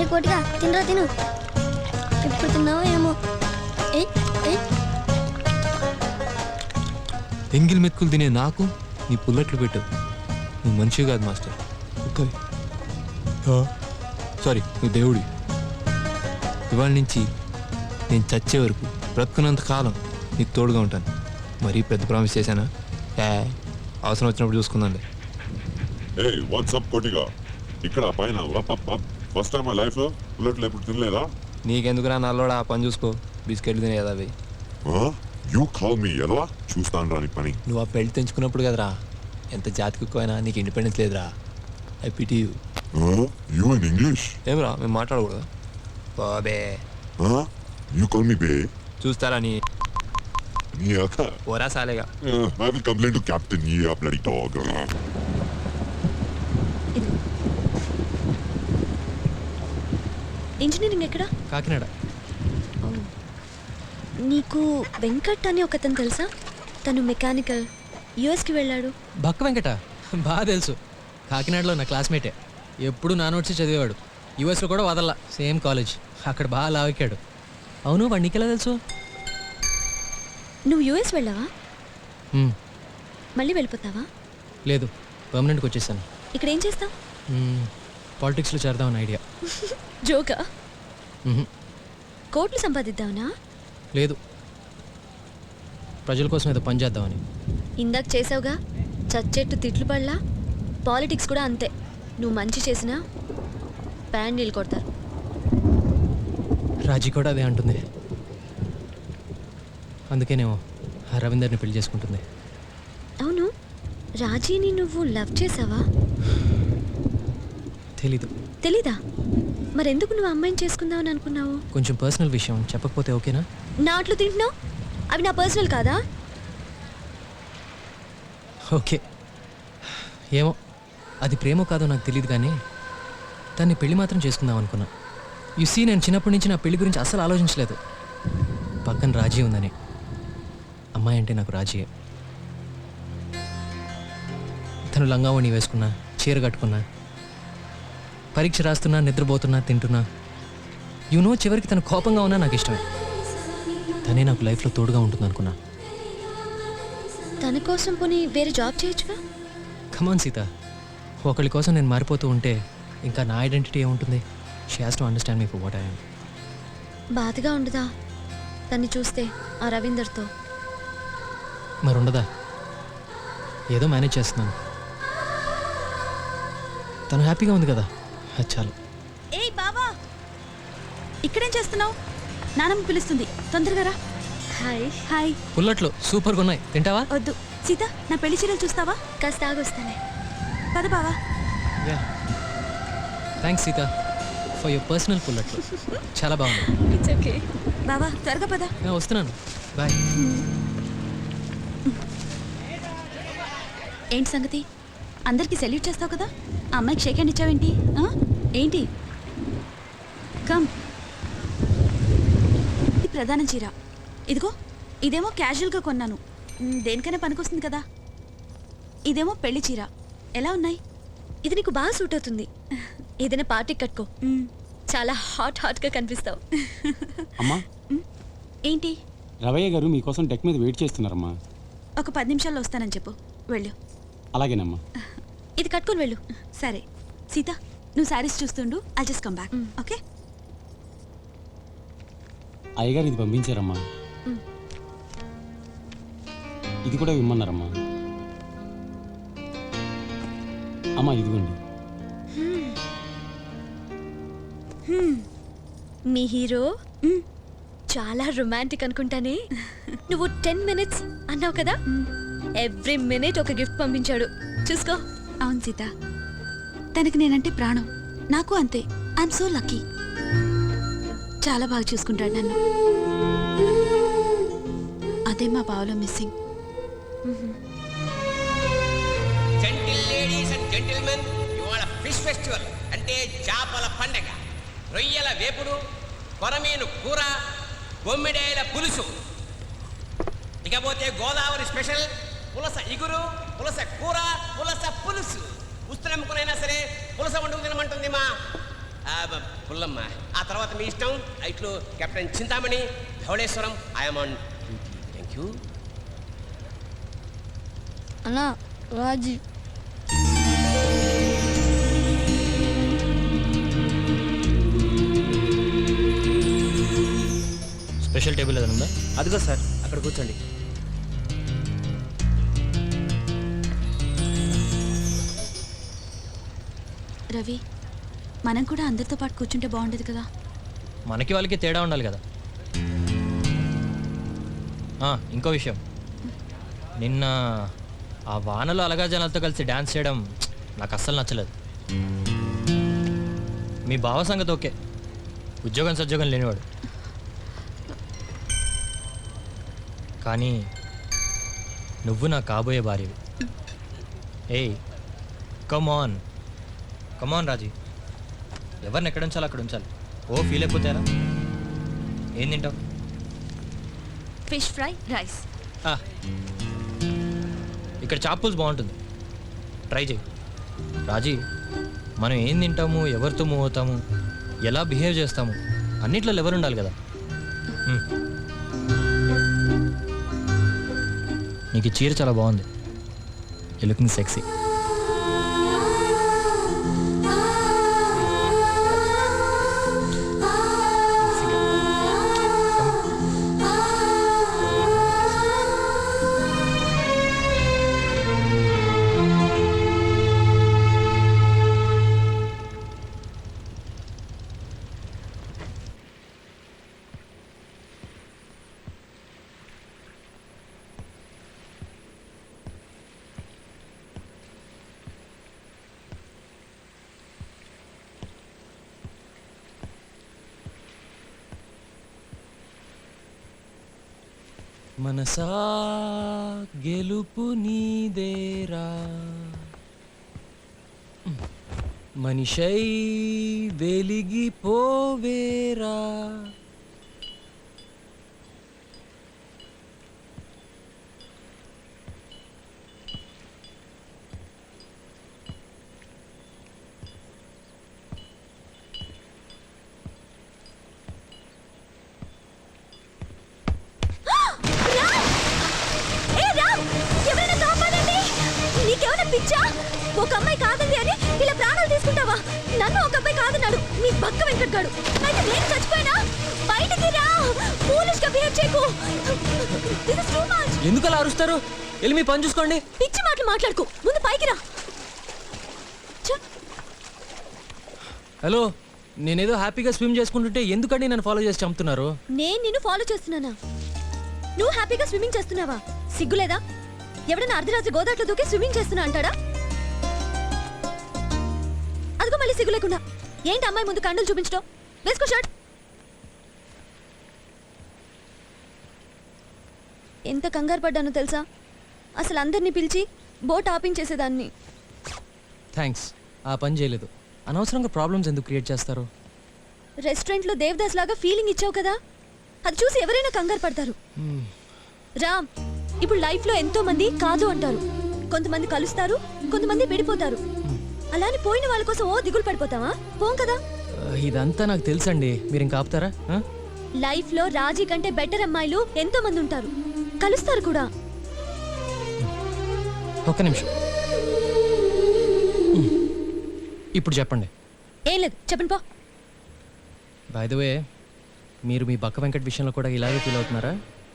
అరే కోటిగా తినరా తిను. ఎప్పుడు తిన్నావో ఏమో. ఎంగిల్ మెతుకులు తినే నాకు నీ పుల్లట్లు పెట్టు నువ్వు మనిషి కాదు మాస్టర్. కుక్కవి సారీ నువ్వు దేవుడి. ఇవాళ నుంచి నేను చచ్చే వరకు బ్రతుకున్నంత కాలం నీకు తోడుగా ఉంటాను. మరీ పెద్ద ప్రామిస్ చేశానా? ఏ అవసరం వచ్చినప్పుడు చూసుకుందండి ఇక్కడ పైన ఫస్ట్ టైం మా లైఫ్లో బుల్లెట్లు ఎప్పుడు తినలేదా? నీకెందుకురా నల్లోడా? ఆ పని చూసుకో. బిస్కెట్లు తినే కదా అవి. యూ కాల్ మీ ఎలా? చూస్తాను రాని పని. నువ్వు ఆ పెళ్ళి తెంచుకున్నప్పుడు కదరా. ఎంత జాతి కుక్కైనా నీకు ఇండిపెండెన్స్ లేదురా. I pity you you in English ఏమరా? మేము మాట్లాడకూడదా? బాబే. యూ కాల్ మీ బే చూస్తారా నీ నీ అక్క? ఓరా సాలేగా. I will complaint to captain ఈ ఆ బ్లడీ డాగ్ ఇంజనీరింగ్ ఎక్కడ? కాకినాడ. నీకు వెంకట్ అని ఒకతను తెలుసా? తను మెకానికల్. యుఎస్కి వెళ్ళాడు. బక్క వెంకట? బాగా తెలుసు. కాకినాడలో నా క్లాస్మేటే. ఎప్పుడు నా నోట్స్ చదివేవాడు. యూఎస్లో కూడా వదల్లా. Same college. అక్కడ బాగా లావెక్కాడు. అవును వాడు నీకెలా తెలుసు? నువ్వు యుఎస్ వెళ్ళావా? మళ్ళీ వెళ్ళిపోతావా? లేదు. పర్మనెంట్కి వచ్చేసాను. ఇక్కడ ఏం చేస్తావు? పాలిటిక్స్లో చేద్దామని ఐడియా జోకా కోట్లు సంపాదిద్దావునా లేదు. ప్రజల కోసం ఏదో పని చేద్దామని. ఇందాక చేసావుగా? చచ్చెట్టు తిట్లు పడలా? పాలిటిక్స్ కూడా అంతే. నువ్వు మంచి చేసినా ప్యాండీలు కొడతారు. రాజీ కూడా అదే అంటుంది. అందుకేనేమో రవీందర్ని పెళ్ళి చేసుకుంటుంది. అవును. రాజీని నువ్వు లవ్ చేసావా? తెలీదు. తెలీదా? మరెందుకు నువ్వు అమ్మాయిని చేసుకుందామని అనుకున్నావు? కొంచెం పర్సనల్ విషయం చెప్పకపోతే ఓకేనా? నాట్లు తింటున్నావు? అవి నా పర్సనల్ కాదా? ఓకే. ఏమో అది ప్రేమో కాదో నాకు తెలియదు కానీ దాన్ని పెళ్ళి మాత్రం చేసుకుందాం అనుకున్నా. యు సీ నేను చిన్నప్పటి నుంచి నా పెళ్ళి గురించి అస్సలు ఆలోచించలేదు. పక్కన రాజీ ఉందని. అమ్మాయి అంటే నాకు రాజీయే. తను లంగావణి వేసుకున్నా చీర కట్టుకున్నా పరీక్ష రాస్తున్నా నిద్రపోతున్నా తింటున్నా. యు నో చివరికి తను కోపంగా ఉన్నా నాకు ఇష్టమే తనే నాకు లైఫ్లో తోడుగా ఉంటుంది అనుకున్నా తన కోసం పోనీ వేరే జాబ్ చేయొచ్చుగా? Come on Sita. ఒకళ్ళ కోసం నేను మారిపోతూ ఉంటే ఇంకా నా ఐడెంటిటీ ఏముంటుంది? She has to understand me for what I'm బాధగా ఉండదా? తన్ని చూస్తే ఆ రవీందర్తో. మరి ఉండదా ఏదో మేనేజ్ చేస్తున్నాను. తను హ్యాపీగా ఉంది కదా? చాలు. ఏయ్ బావా! ఇక్కడేం చేస్తున్నావు? నానమ్మ పిలుస్తుంది. తొందరగా రా. హాయ్. హాయ్. పుల్లట్లు సూపర్గా ఉన్నాయి. తింటావా? వద్దు. సీత నా పెళ్ళి చీరలు చూస్తావా? కాస్త ఆగొస్తానే. పద బావా. Yeah. Thanks Sita for your personal పుల్లట్లు. చాలా బాగుంది ఇట్స్ ఓకే. బావా త్వరగా పద. నేను వస్తున్నాను. బాయ్. ఏంటి సంగతి? అందరికి సెల్యూట్ చేస్తావు కదా? ఆ అమ్మాయికి షేక్ హ్యాండ్ ఇచ్చావేంటి? ఆ? ఏంటి? కమ్. ఇది ప్రధాన చీర. ఇదిగో ఇదేమో క్యాజువల్గా కొన్నాను. దేనికైనా పనికొస్తుంది కదా. ఇదేమో పెళ్ళి చీర. ఎలా ఉన్నాయి? ఇది నీకు బాగా సూట్ అవుతుంది. ఏదైనా పార్టీ కట్టుకో. చాలా హాట్ హాట్గా కనిపిస్తావు. అమ్మా. ఏంటి? రవయ్య గారు మీకోసం డెక్ మీద వెయిట్ చేస్తున్నారమ్మా. ఒక పది నిమిషాల్లో వస్తానని చెప్పు. వెళ్ళు. అలాగేనమ్మా. ఇది కట్టుకొని వెళ్ళు. సరే. సీత. నువ్వు శారీస్ చూస్తుండు I just come back okay అయ్యగారు ఇది పంపించారమ్మా. ఇది కూడా ఇమ్మన్నారమ్మా. అమ్మా ఇదిగోండి. మీ హీరో? చాలా రొమాంటిక్ అనుకుంటానే. నువ్వు టెన్ మినిట్స్ అన్నావు కదా? ఎవ్రీ మినిట్ ఒక గిఫ్ట్ పంపించాడు. చూసుకో. అవును సీత. తనకి నేనంటే ప్రాణం. నాకు అంతే. ఐఎమ్ సో లక్కీ చాలా బాగా చూసుకుంటాడు నన్ను. అదే మా బావలో missing gentle ladies and gentlemen ఇవాళ ఫిష్ ఫెస్టివల్ అంటే చేపల పండగ. రొయ్యల వేపుడు కొరమీను కూర బొమ్మిడేల పులుసు. ఇకపోతే గోదావరి స్పెషల్ పులస ఇగురు పులస కూర పులస పులుసు. ఉస్తరముకునైనా సరే పులస వండుకు తినమంటుంది మా. పుల్లమ్మ. ఆ తర్వాత మీ ఇష్టం? ఇట్లు captain Chintamani Dhavaleswaram I'm on duty thank you అన్నా రాజీ. స్పెషల్ టేబుల్ ఏదైనా ఉందా? అదిగో సార్ అక్కడ కూర్చోండి. రవి మనం కూడా అందరితో పాటు కూర్చుంటే బాగుండేది కదా? మనకి వాళ్ళకి తేడా ఉండాలి కదా. ఇంకో విషయం. నిన్న ఆ వానలో అలగా జనాలతో కలిసి డ్యాన్స్ చేయడం నాకు అస్సలు నచ్చలేదు. మీ భావ సంగతి ఓకే. ఉద్యోగం సద్యోగం లేనివాడు. కానీ నువ్వు నా కాబోయే భార్యవి. ఏయ్ ఆన్ కమాన్ రాజీ ఎవరిని ఎక్కడ ఉంచాలి అక్కడ ఉంచాలి. ఓ ఫీల్ అయిపోతారా ఏం తింటావు? ఫిష్ ఫ్రై రైస్ ఇక్కడ చాపుల్స్ బాగుంటుంది. ట్రై చేయి రాజీ మనం ఏం తింటాము ఎవరితో మూవ్ అవుతాము ఎలా బిహేవ్ చేస్తాము అన్నిట్లో ఎవరు ఉండాలి కదా. మ్. నీకు చీర చాలా బాగుంది. యూ లుకింగ్ సెక్సీ మనసా గెలుపు నీదేరా. మనిషై వెలిగిపోవేరా. పిచ్చా! ఒక అమ్మాయి కాదండి అని ఇలా ప్రాణాలు తీసుకుంటావా? నన్ను ఒక అబ్బాయి కాదన్నాడు. మీ పక్క వెంకట్ గాడు. అయితే నేను చచ్చిపోయినా? బయటికి రా! ఫూలిష్గా బిహేవ్ చేయకు. దిస్ ఇస్ టూ మచ్ ఎందుకు అలా అరుస్తారు? వెళ్ళి మీ పని చూసుకోండి. పిచ్చి మాటలు మాట్లాడుకో. ముందు పైకి రా. హలో నేనేదో హ్యాపీగా స్విమ్ చేసుకుంటుంటే ఎందుకండి నన్ను ఫాలో చేసి చంపుతున్నారు? నేను నిన్ను ఫాలో చేస్తున్నానా? నువ్వు హ్యాపీగా స్విమ్మింగ్ చేస్తున్నావా? సిగ్గులేదా? ఎవడన్నా అర్ధరాత్రి గోదాట్లో దూకి స్విమ్మింగ్ చేస్తున్నా అంటాడా? అదిగో మళ్ళీ సిగ్గు లేకుండా. ఏంటి అమ్మాయి ముందు కండలు చూపించడం? వేసుకో షర్ట్. ఎంత కంగారు పడ్డానో తెలుసా? అసలు అందరినీ పిలిచి బోట్ ఆపించేసేదాన్ని. థ్యాంక్స్. ఆ పని చేయలేదు. అనవసరంగా ప్రాబ్లమ్స్ ఎందుకు క్రియేట్ చేస్తారు? రెస్టారెంట్లో దేవదాస్ లాగా ఫీలింగ్ ఇచ్చావు కదా? అది చూసి ఎవరైనా కంగారు పడతారు. రామ్ ఇప్పుడు లైఫ్లో ఎంతో మంది కాదు అంటారు. కొంతమంది కలుస్తారు కొంతమంది విడిపోతారు. అలానే పోయిన వాళ్ళ కోసం ఓ దిగులు పడిపోతావా? పోం కదా. ఇదంతా నాకు తెలుసండి. మీరు ఇంకా ఆపుతారా? ఆ? లైఫ్లో రాజీ కంటే బెటర్ అమ్మాయిలు ఎంతో మంది ఉంటారు. కలుస్తారు కూడా. ఒక్క నిమిషం. ఇప్పుడు చెప్పండి. ఏం లేదు చెప్పండి పో. బై ద వే మీరు మీ బక్క వెంకట్ విషయంలో కూడా ఇలాగే ఫీల్ అవుతున్నారా?